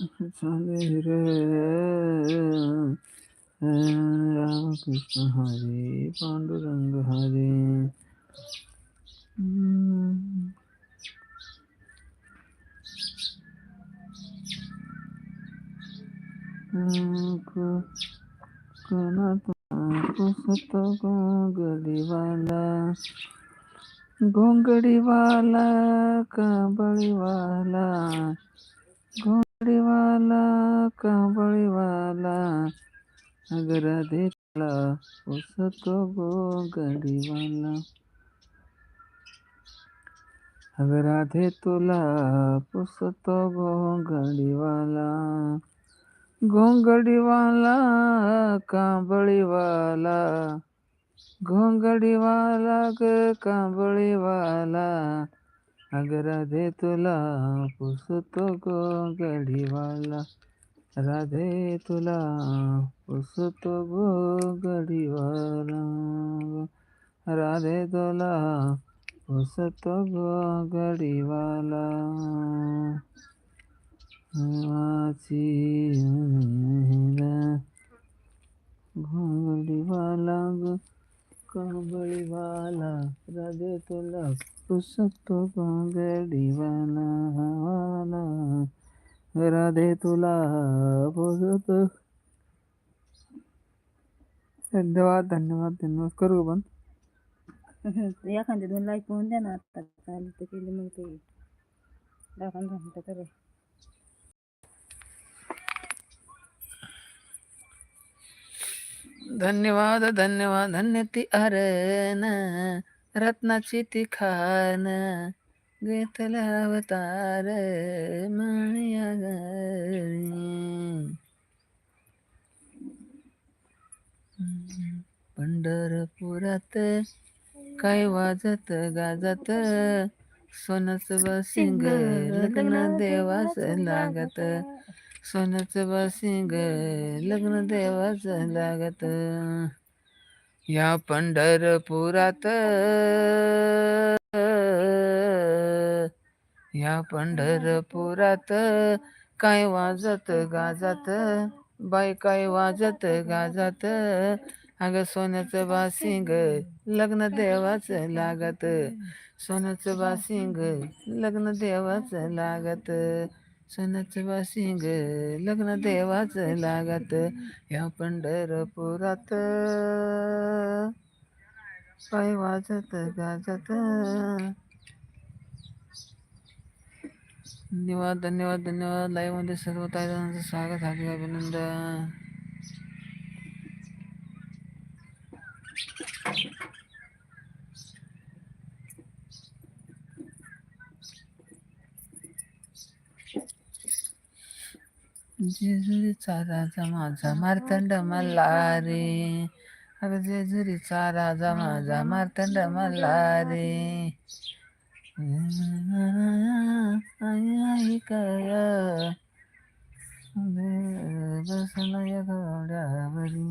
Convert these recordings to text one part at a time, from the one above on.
चाले रामकृष्ण हरे पांडुरंग हरे। गोंगडीवाला गोंगडीवाला घोंगडीवाला कांबळीवाला घोंगडीवाला कांबळीवाला देतला देखला गो गडीवाला अगर राधे तुला पुसतो घोंगडीवाला गोंगडीवाला कांबळीवाला. घोंगडीवाला ग कांबळीवाला. अगर राधे तुला पुसतो गो घोंगडीवाला राधे तुला पुसतो गो घोंगडीवाला राधे तुला पुसतो घोंगडीवाला वाची घोंगडीवाला ग कांबळीवाला. राधे तुला पुसतो घोंगडीवाला वाला राधे तुला पुसतो धन्यवाद धन्यवाद धन्यवाद. करू पण एखाद्या दोन लाईक होऊन द्या ना आता. चालू तर केली मग ते दहा पंधरा मिनिटं तरी. धन्यवाद धन्यवाद धन्य ती अरण रत्नाची ती खान घेतला अवतार म्हणया पंढरपुरात काय वाजत गाजत सोनच बसिंग लग्न देवास लागत सोनच बसिंग लग्न देवास लागत. या पंढरपुरात. या पंढरपुरात काय वाजत गाजात? बाई काय वाजत गाजात? अगं सोन्याचं बासिंग लग्न देवाचं लागत. सोन्याचं बासिंग लग्न देवाचं लागत. सोन्याचं बासिंग लग्न देवाचं लागत या पंढरपुरात. काय वाजत गाजत. धन्यवाद धन्यवाद धन्यवाद लाईव्हमध्ये सर्व ताईदांचं स्वागत हार्दिक अभिनंदन. जेजुरीचा राजा माझा मार्तंड मल्हारी अगं जेजुरीचा राजा माझा मारतंड मल्ला रे आई काय बसला या घोड्यावरी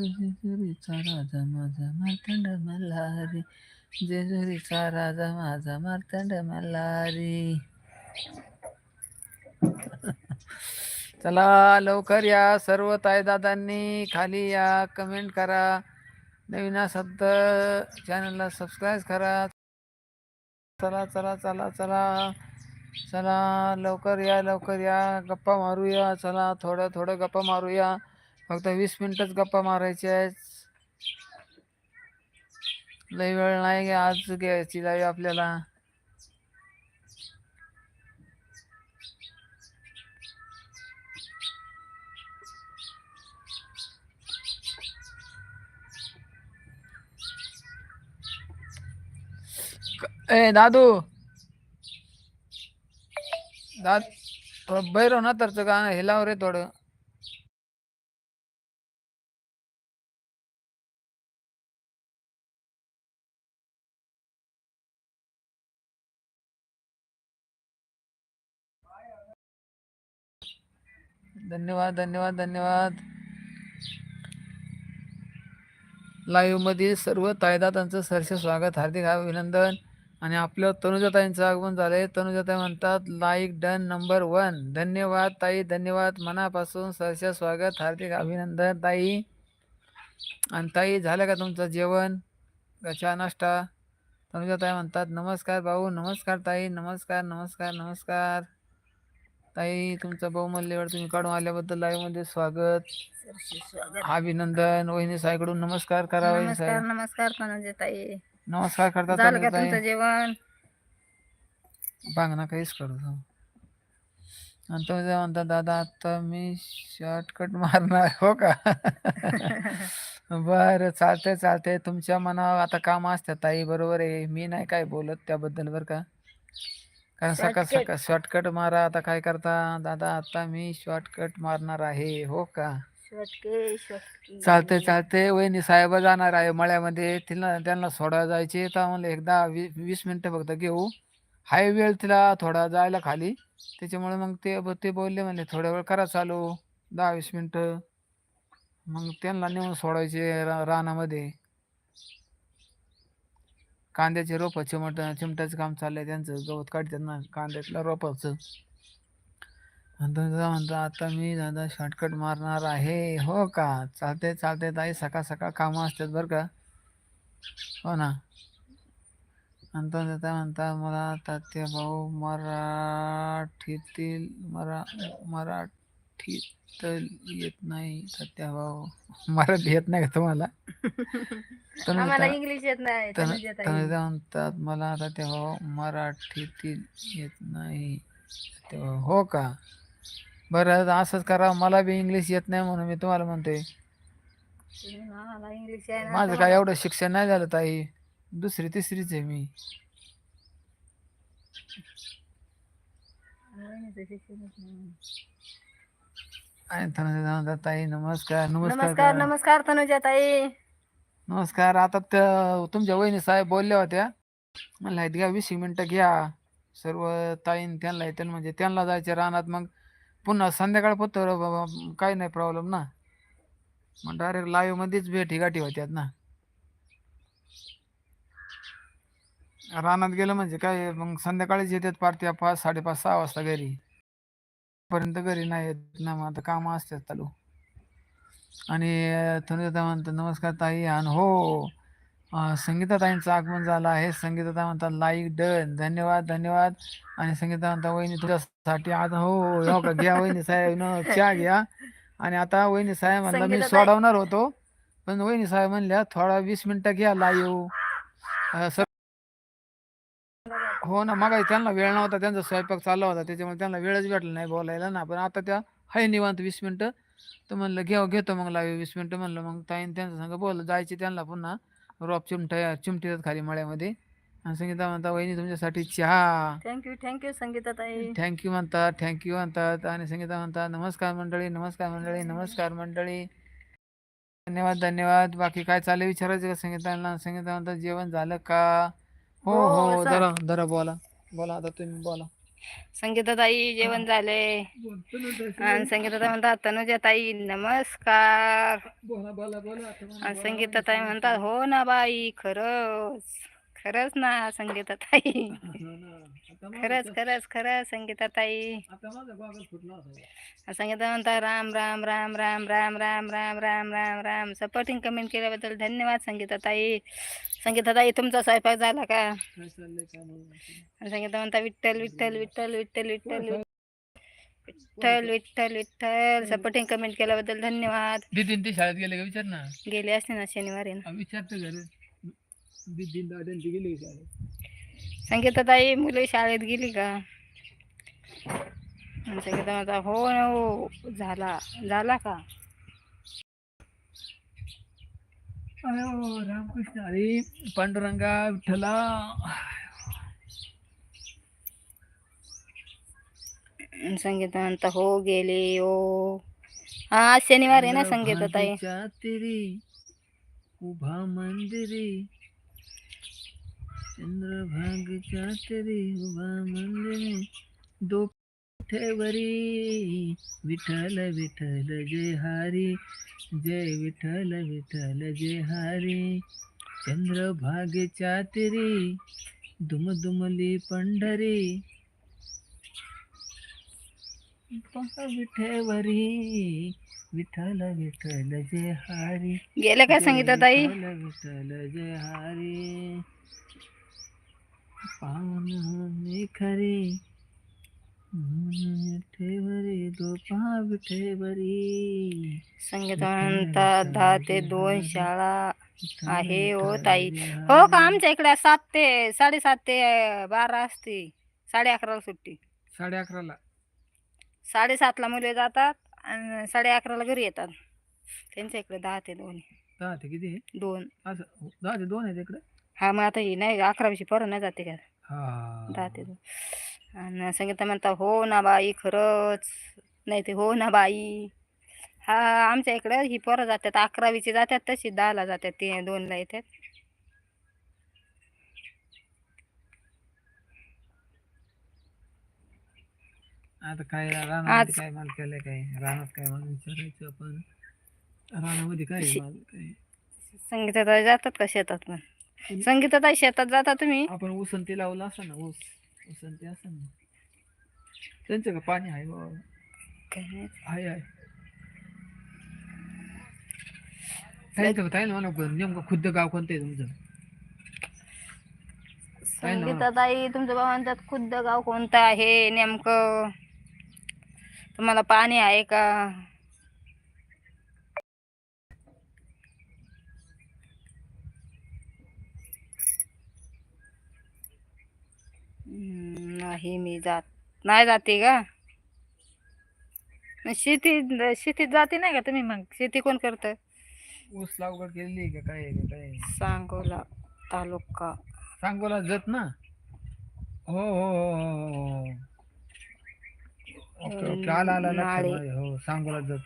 जेजुरीचा राजा माझा मार्तंड मल्हारी जेजुरीचा राजा माझा मार्तंड मल्हारी चला लवकर या सर्व ताईदादांनी खाली या कमेंट करा. नवीन शब्द चॅनलला सबस्क्राईब करा. चला चला चला चला. चला लवकर या लवकर या. गप्पा मारूया. चला थोडं थोडं गप्पा मारूया. फक्त वीस मिनिटच गप्पा मारायची आहेत. लई वेळ नाही आज घ्यायची लाईव्ह आपल्याला. ए दादू. दाद बैरव ना तर गाणं हिलाव रे थोडं. धन्यवाद धन्यवाद धन्यवाद. लाईव्हमधील सर्व तायदातांचं सरसे स्वागत हार्दिक अभिनंदन. आणि आपल्या तनुजाताईंचं आगमन झालंय. तनुजाताई म्हणतात लाईक डन नंबर वन धन्यवाद ताई धन्यवाद. मनापासून सरसे स्वागत हार्दिक अभिनंदन ताई. आणि ताई झालं का तुमचं जेवण? का चहा नाश्ता? तनुजाताई म्हणतात नमस्कार भाऊ नमस्कार ताई नमस्कार नमस्कार नमस्कार. ताई तुमचा बहुमूल्य वेळ तुम्ही काढून आल्याबद्दल live मध्ये स्वागत. सरसे स्वागत. अभिनंदन. वहिनी साईकडून नमस्कार करा वहिनी नमस्कार नमस्कार पणजे ताई. नमस्कार करतात झालं का ताई? तुमचं जेवण? बांग ना काहीच करू तू. आणि तो जेव्हा म्हणता दादा आता मी शॉर्टकट मारणार हो का? बरं चालतंय चालतंय. तुमच्या मनावर आता काम असतात ताई बरोबर आहे. मी नाही काय बोलत त्याबद्दल बरं का? कारण सकाळ. सकाळ शॉर्टकट मारा. आता काय करता? दादा आता मी शॉर्टकट मारणार आहे. हो का? चालते चालते वहिनी साहेब जाणार आहे मळ्यामध्ये. तिला त्यांना सोडायला जायचे तर म्हणलं एकदा वी वीस मिनटं फक्त घेऊ. हाय वेळ तिला थोडा जायला खाली. त्याच्यामुळे मग ते ते बोलले म्हणले थोड्या वेळ करा चालू. दहा वीस मिनटं. मग त्यांना नेऊन सोडायचे रा रानामध्ये. कांद्याचे रोपं चिमट चिमट्याचं काम चाललंय. त्यांचं गवत काढतात ना रोपाचं. दादा म्हणता आता मी दादा शॉर्टकट मारणार आहे. हो का? चालते चालते ताई. सकाळ सकाळ कामं असतात बरं का. हो ना. आणि दादा म्हणता मला तात्या भाऊ मराठीतील मरा मराठ मराठीत येत नाही तात्या भाऊ मराठी येत नाही का तुम्हाला? आम्हाला इंग्लिश येत नाही तनु तनुजा ताई. तनुजा म्हणतात मला तात्या भाऊ मराठीतील येत नाही. भाऊ हो का? बरं असंच करा मला बी इंग्लिश येत नाही म्हणून मी तुम्हाला म्हणतोय. आम्हाला इंग्लिश आहे ना माझं काय एवढं शिक्षण नाही झालं ताई. दुसरी तिसरीच आहे मी. वहिनीचं शिक्षणच नाही. ताई नमस्कार नमस्कार नमस्कार करा. नमस्कार तनुजा ताई नमस्कार आता त्या तुमच्या वहिनी साहेब बोलल्या होत्या. म्हणलं आहेत घ्या वीस मिनटं घ्या. सर्व ताईन त्यांना येतील म्हणजे त्यांना जायचे रानात मग पुन्हा संध्याकाळ पत्तर बाबा काही नाही प्रॉब्लेम ना. मग डायरेक्ट लाईव्ह मध्येच भेटी गाठी होत्यात ना. रानात गेलं म्हणजे काय मग संध्याकाळीच येतात पार त्या पाच साडेपाच सहा वाजता घरी. पर्यंत घरी नाही येत ना मग आता कामं असतात चालू. आणि तनुजा म्हणतात नमस्कार ताई आणि हो अं, संगीताताईंचं आगमन झालं आहे. संगीताताई म्हणतात लाईक डन धन्यवाद धन्यवाद. आणि संगीता म्हणता वहिनी तुझ्यासाठी आता हो हो का? घ्या वहिनी साहेब न चहा घ्या. आणि आता वहिनी साहेब म्हणला मी संगीताताई- सोडवणार होतो. पण वहिनी साहेब म्हणल्या थोडा वीस मिनिटं घ्या लाईव्ह हो ना मग त्यांना वेळ नव्हता त्यांचा स्वयंपाक चालला होता त्याच्यामुळे त्यांना वेळच भेटला नाही बोलायला ना. पण आता त्या आहे निवांत वीस मिनिटं. तर म्हणलं घेऊ घेतो मग लाईव्ह वीस मिनिटं. म्हणलं मग ताईन त्यांच्या संग बोल जायचे त्यांना पुन्हा रॉप चिमट्या चिमटीतात खाली मळ्यामध्ये. आणि संगीता म्हणता वहिनी तुमच्यासाठी चहा. थँक्यू थँक्यू संगीता ताई. थँक्यू म्हणतात थँक्यू म्हणतात. आणि संगीता म्हणतात नमस्कार मंडळी नमस्कार मंडळी नमस्कार मंडळी. धन्यवाद धन्यवाद. बाकी काय चाललं विचारायचं का संगीताला? संगीता म्हणतात जेवण झालं का? हो हो, हो. जरा जरा बोला. बोला आता तुम्ही बोला. संगीता ताई जेवण झाले. आणि संगीता ताई म्हणतात तनुजा ताई नमस्कार. बोला बोला बोला आणि संगीता ताई म्हणतात हो ना बाई खरंच. खरंच ना संगीता ताई खरंच खरंच खरंच संगीता ताई संगीता म्हणतात राम राम राम राम राम राम राम राम राम राम. सपोर्टिंग कमेंट केल्याबद्दल धन्यवाद संगीता ताई संगीता ताई तुमचा स्वयंपाक झाला का? संगीता म्हणता विठ्ठल विठ्ठल विठ्ठल विठ्ठल विठ्ठल विठ्ठल विठ्ठल विठ्ठल. सपोर्टिंग कमेंट केल्याबद्दल धन्यवाद. शाळेत गेले का? विचार ना. गेले असते ना शनिवारी ना. विचारतो दादन ती गेली शाळेत संगीता ताई मुले शाळेत गेली का? संगीता म्हणता हो ना हो झाला. झाला का? अयो रामकृष्ण. हरी पांडुरंगा विठ्ठला. संगीता म्हणता हो गेले हो. हा आज शनिवार आहे ना संगीता ताई? उभा मंदिरी. चंद्र भाग चातरी हुआ मंद में दो वरी विठल विठल जय हारी जय विठल विठल जय हारी चंद्र भाग चातरी दुम दुमली पंडरी विठेवरी विठल विठल जय हारी गेले काय सांगितलं ताई विठल जय हारी पावन खरी विठेवरी संगीत म्हणतात दहा ते दोन शाळा आहे हो ताई. हो का आमच्या इकडे सात ते साडेसात ते बारा असते. साडे अकराला सुट्टी. साडे अकराला. साडेसातला मुले जातात आणि साडे अकराला घरी येतात. त्यांच्या इकडे दहा ते दोन. दहा ते किती? दोन. असं दहा ते दोन आहे इकडे? हा मग आता ही नाही अकरावीची पोरं नाही जाते का? दहा ते. दोन आणि संगीता म्हणता हो ना बाई खरंच. नाही ते हो ना बाई. हा आमच्या इकडं ही पोरं जातात अकरावीची जातात तशी दहाला जातात ते दोनला येतात. आता काय रानामध्ये काय माल केलंय काय? रानात काय माल विचारायचं आपण? रानामध्ये काय आहे माल काय? संगीताताई जातात का शेतात पण? संगीताताई शेतात जाता तुम्ही? आपण उसंती लावलं असं ना ऊस. उसंती असं ना. त्यांचं का पाणी आहे बाबा काय? नाही. आहे. काय ना म्हणा नेमकं खुद्द गाव कोणतं आहे तुमचं? काय नाव? संगीताताई तुमच्या भावांच्यात खुद्द गाव कोणतं आहे नेमकं? तुम्हाला पाणी आहे का? नाही मी जात नाही जाते का? शेती शेतीत जाते नाही का तुम्ही मग? शेती कोण करतं? ऊस लागवड केलेली का काय का काय? सांगोला तालुका. सांगोला जत ना? हो हो हो हो हो हो. Okay okay. आला आला लक्षात नाळे. माझ्या. हो सांगोला जत.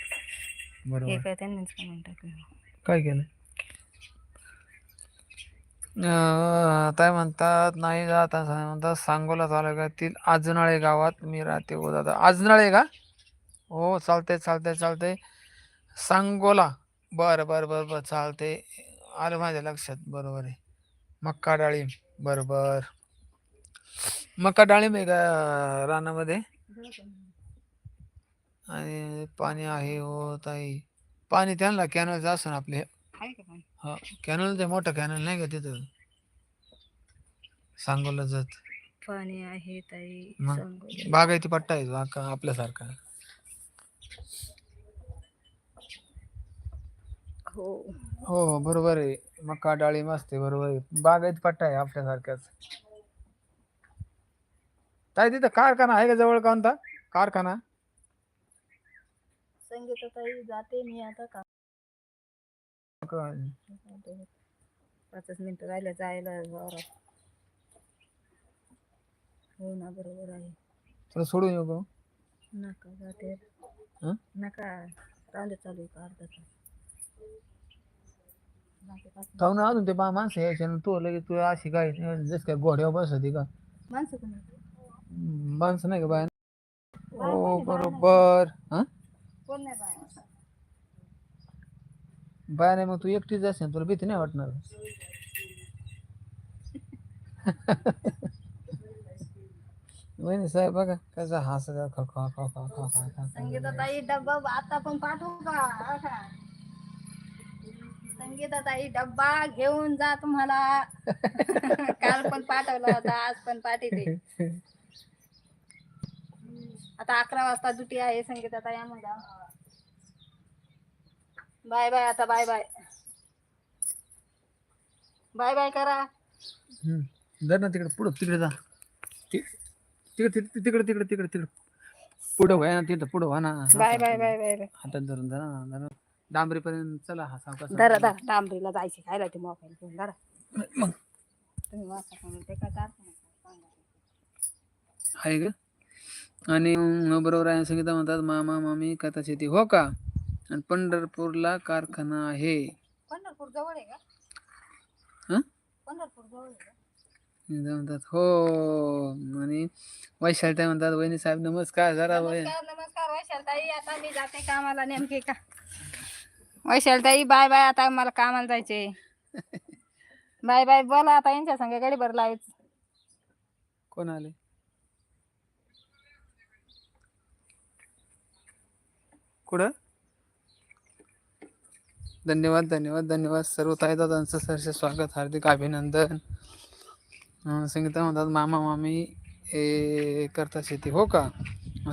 हे बरोबर काय त्यांनीच करून टाकलं. काय केलं? काय म्हणतात नाही जात असं. नाही म्हणतात सांगोला तालुक्यातील आजनाळे गावात मी राहते. हो दादा आजनाळे का? हो चालते चालते चालते सांगोला. बरं बरं बरं बरं चालते आलं माझ्या लक्षात. बरोबर आहे. मक्का डाळिंब बरोबर मक्का डाळिंब आहे का रानामध्ये. आणि पाणी आहे हो ताई. पाणी त्यांना कॅनलचं असं ना आपले. आहे का हा कॅनल ते मोठं कॅनल नाही का तिथं? सांगोला जात. पाणी आहे ताई मग? बागायती पट्टा आहे अख्खा आपल्यासारखा. हो. हो बरोबर आहे. मका डाळिंब असते बरोबर आहे. बागायती पट्टा आहे आपल्यासारखाच ताई तिथं कारखाना आहे का जवळ कोणता कारखाना? संगीता ताई जाते मी आता का पाचच मिनिटं राहिलं जायला वावरात. हो ना बरोबर आहे तुला सोडून येऊ का नका जाते हं? नका रांदे चालू आहे का अर्धा तास जाते पाच मिनिटं. जाऊ ना अजून ते बा माणसं यायचे ना तू लगेच तू अशी काय जस काय घोड्यावर होती का माणसं कोण आहेत? माणसं नाही का बाय हो बरोबर हा कोण नाही बाया बाय नाही मग तू एकटीच असेल तुला भीती नाही वाटणार? वहिनी साहेब बघा कसं हसत खा खा खा खा खा खा खा. संगीता ताई डब्बा आता पण पाठवू का? हा संगीता ताई डब्बा घेऊन जा तुम्हाला. काल पण पाठवला होता आज पण पाठवते. आता अकरा वाजता दुटी आहे संगीता ताई आम्हाला बाय बाय आता बाय बाय. बाय बाय करा. हम्म. जा ना तिकडे पुढं तिकडे जा. ति- तिकडे तिकडे तिकडे तिकडे तिकडे तिकडे. पुढं व्हाय ना तिथं पुढं व्हा ना. Bye bye bye bye bye. हातात धरून धरा ना धरा. डांबरीपर्यंत चला हा सावकाश. धरा धरा. डांबरीला जायचे खायला ते मोबाईल घेऊन? धरा. मग. तुम्ही वाचा का. आहे का आणि बरोबर आहे संगीता म्हणतात मामा मामी कथा शेती. हो का? आणि पंढरपूरला कारखाना आहे. पंढरपूर जवळ आहे का? हं? पंढरपूर जवळ आहे का? म्हणतात हो आणि वैशाली ताई म्हणतात वहिनी साहेब नमस्कार जरा वय नमस्कार नमस्कार वैशालताई आता मी जाते कामाला नेमके का? वैशालताई बाय बाय आता मला कामाला जायचे बाय बाय बोला आता यांच्या संग गाडी भर लावायचं. कोण आले? कुठं? धन्यवाद धन्यवाद धन्यवाद. सर्व ताई दादांचं सरसे स्वागत हार्दिक अभिनंदन. संगीता म्हणतात मामा मामी हे करतात शेती. हो का?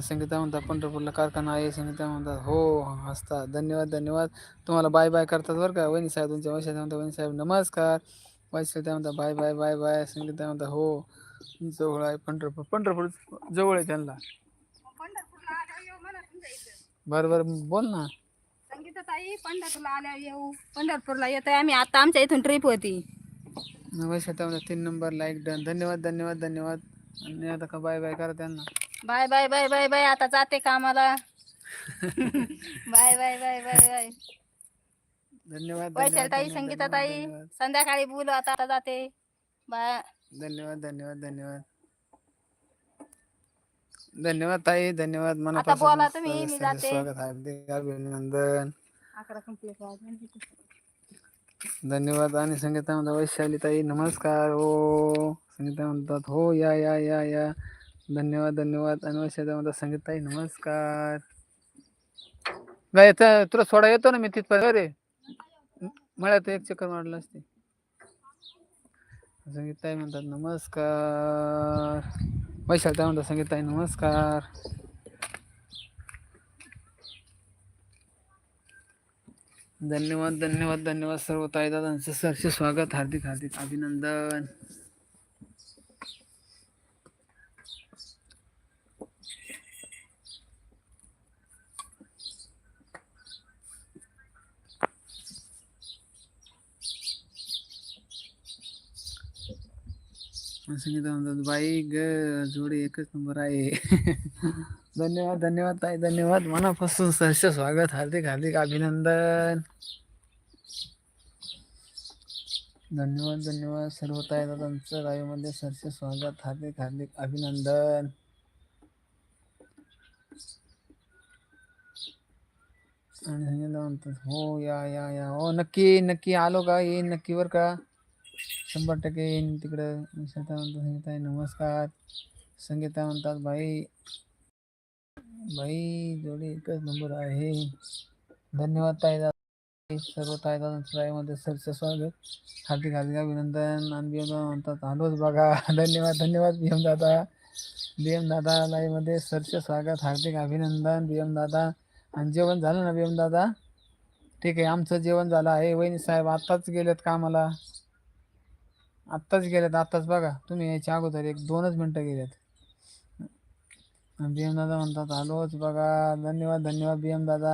संगीता म्हणतात पंढरपूरला कारखाना आहे. संगीता म्हणतात हो हसतात धन्यवाद धन्यवाद. तुम्हाला बाय बाय करतात बरं का? वहिनी साहेब तुमच्या वैशाली म्हणतात वहिनी साहेब नमस्कार. वैशाली म्हणतात bye bye bye bye. Sangita म्हणतात हो जवळ आहे पंढरपूर. पंढरपूर जवळ आहे त्यांना. इथं. बरं बरं बोल ना. संगीताताई पंढरपूरला आल्यावर येऊ. पंढरपूरला येतोय आम्ही. आता आमच्या इथून ट्रिप होती. वैशाली तीन नंबर लाईक डन. धन्यवाद धन्यवाद धन्यवाद. आणि आता का बाय बाय करा त्यांना. Bye bye bye bye bye. आता जाते कामाला. Bye bye bye bye bye. धन्यवाद वैशालताई धन्यवाद, संगीताताई धन्यवाद संध्याकाळी बोलू. आता आता जाते. बाय. धन्यवाद धन्यवाद धन्यवाद. धन्यवाद ताई धन्यवाद. बोला मनापासून तुम्ही, मी सहर्ष जाते. स्वागत हार्दिक अभिनंदन. अकरा कंप्लीट धन्यवाद. आणि संगीता म्हणतात वैशालीताई नमस्कार. हो संगीता म्हणतात हो या या या या. धन्यवाद धन्यवाद. आणि वैशाली म्हणतात संगीताई नमस्कार. नाही तुला सोडा येतो ना मी तिथपर्यंत? रे मला तर एक चक्कर मारलं असते. संगीताई म्हणतात नमस्कार. वैशाली ताई म्हणतात संगीताई नमस्कार. धन्यवाद धन्यवाद धन्यवाद सर्व ताईदादांचं सरचे स्वागत हार्दिक हार्दिक अभिनंदन. संगीता म्हणतात बाई ग जोडी एकच नंबर आहे. धन्यवाद धन्यवाद ताई धन्यवाद. मनापासून सहर्ष स्वागत हार्दिक हार्दिक अभिनंदन. धन्यवाद धन्यवाद. सर्व ताई दादांचं लाईव्हमध्ये सरसे स्वागत हार्दिक हार्दिक अभिनंदन. आणि संगीता म्हणतात हो या या या. हो नक्की नक्की आलो का? येईन नक्की का? शंभर टक्के येईन तिकडं. संगीता म्हणतात संगीता नमस्कार. संगीता म्हणतात बाई भाई जोडी एकच नंबर आहे. धन्यवाद ताईदा सर्व ताईदा राईमध्ये सरचं स्वागत. हार्दिक हार्दिक अभिनंदन. आणि बी एम म्हणतात आलोच बघा. धन्यवाद धन्यवाद बी एम दादा. बी एम दादा लाईव्हमध्ये सरचे स्वागत. हार्दिक अभिनंदन बी एम दादा. आणि जेवण झालं ना बी एम दादा? ठीक आहे आमचं जेवण झालं आहे. वहिनी साहेब आत्ताच गेलेत कामाला. आत्ताच गेलेत आत्ताच बघा. तुम्ही यायच्या अगोदर एक दोनच मिनटं गेलेत. बी एम दादा म्हणतात आलोच बघा धन्यवाद धन्यवाद बी एम दादा.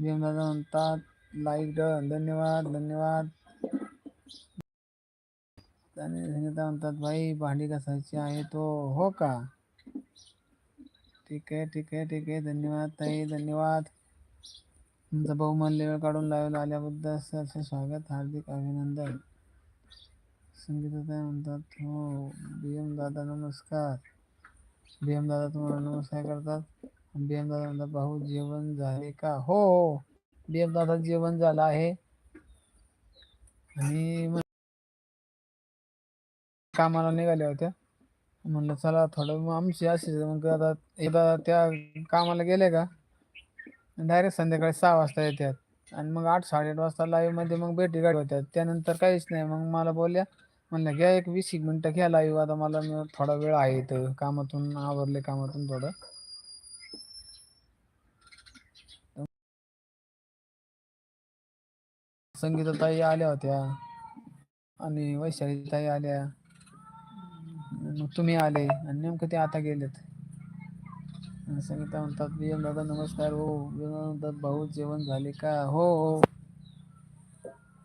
बी एम दादा म्हणतात लाईक धन्यवाद धन्यवाद. आणि संगीता म्हणतात भाई भांडी घासायची आहे तो हो का? ठीक आहे ठीक आहे ठीक आहे धन्यवाद ताई धन्यवाद. तुमचा बहुमूल्य वेळ काढून लावला आल्याबद्दल सरचे स्वागत हार्दिक अभिनंदन. संगीताताई म्हणतात हो बी एम दादा नमस्कार. भीम दादा तुम्हाला नमस्कार करतात. भीम दादा म्हणतात भाऊ जेवण झाले का? हो हो दादा जेवण झालं आहे. आणि कामाला निघाल्या होत्या. म्हणलं चला थोडं मग आमची अशी मग आता एकदा त्या कामाला गेले का? डायरेक्ट संध्याकाळी सहा वाजता येतात. आणि मग आठ साडेआठ वाजता लाईव्हमध्ये मग भेटी गाडी होत्या त्यानंतर काहीच नाही. मग मला बोलल्या म्हणलं घ्या एक वीस एक मिनटं घ्या लाईव्ह आता मला मी थोडा वेळ आहे इथं. कामातून आवरले कामातून थोडं. संगीताताई आल्या होत्या आणि वैशाली ताई आल्या. मग तुम्ही आले आणि नेमकं ते आता गेलेत. संगीता म्हणतात बियम दादा नमस्कार. हो बियम दादा म्हणतात भाऊ जेवण झाले का? हो हो.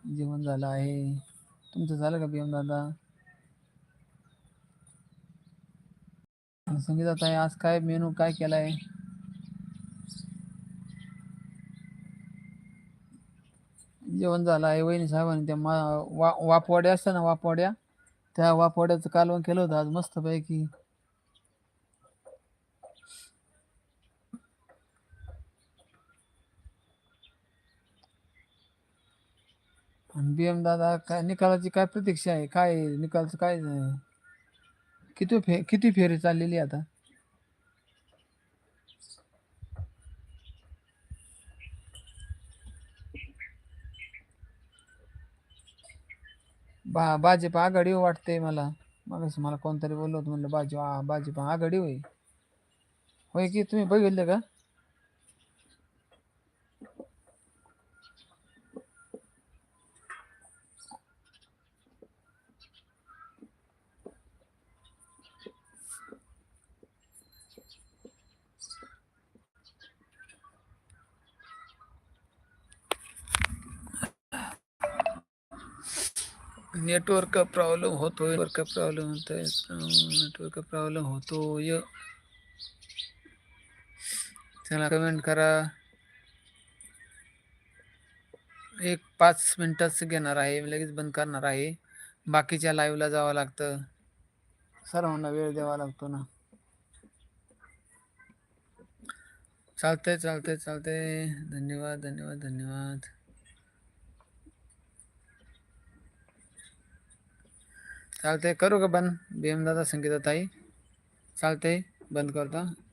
जेवण झालं आहे. तुमचं झालं का बियम दादा? संगीता ताई आज काय मेनू काय केलाय? जेवण झालं आहे वहिनी साहेबांनी त्या मा वा वापवाड्या असतं ना वापवाड्या? त्या वापवाड्याचं कालवण केलं होतं आज आणि बी एम दादा काय निकालाची काय प्रतीक्षा आहे काय आहे? निकालचं काय आहे? किती फे किती फेरी चाललेली आहे आता बा भाजप आघाडी हो वाटते मला मग मला कोणतरी बोललो होतं म्हणलं भाजप भाजप आघाडी होय होय की तुम्ही बघितलं का नेटवर्क प्रॉब्लेम होतो नेटवर्क प्रॉब्लेम होतोय नेटवर्क प्रॉब्लेम य चला कमेंट करा. एक पाच मिनटाच घेणार आहे लगेच बंद करणार आहे. बाकीच्या लाईव्हला जावं लागतं. सर्वांना वेळ द्यावा लागतो ना. चालतंय चालतंय चालतंय. धन्यवाद धन्यवाद धन्यवाद. चालतंय करू का बंद? भीमदादा संगीता ताई चालतंय बंद करतो.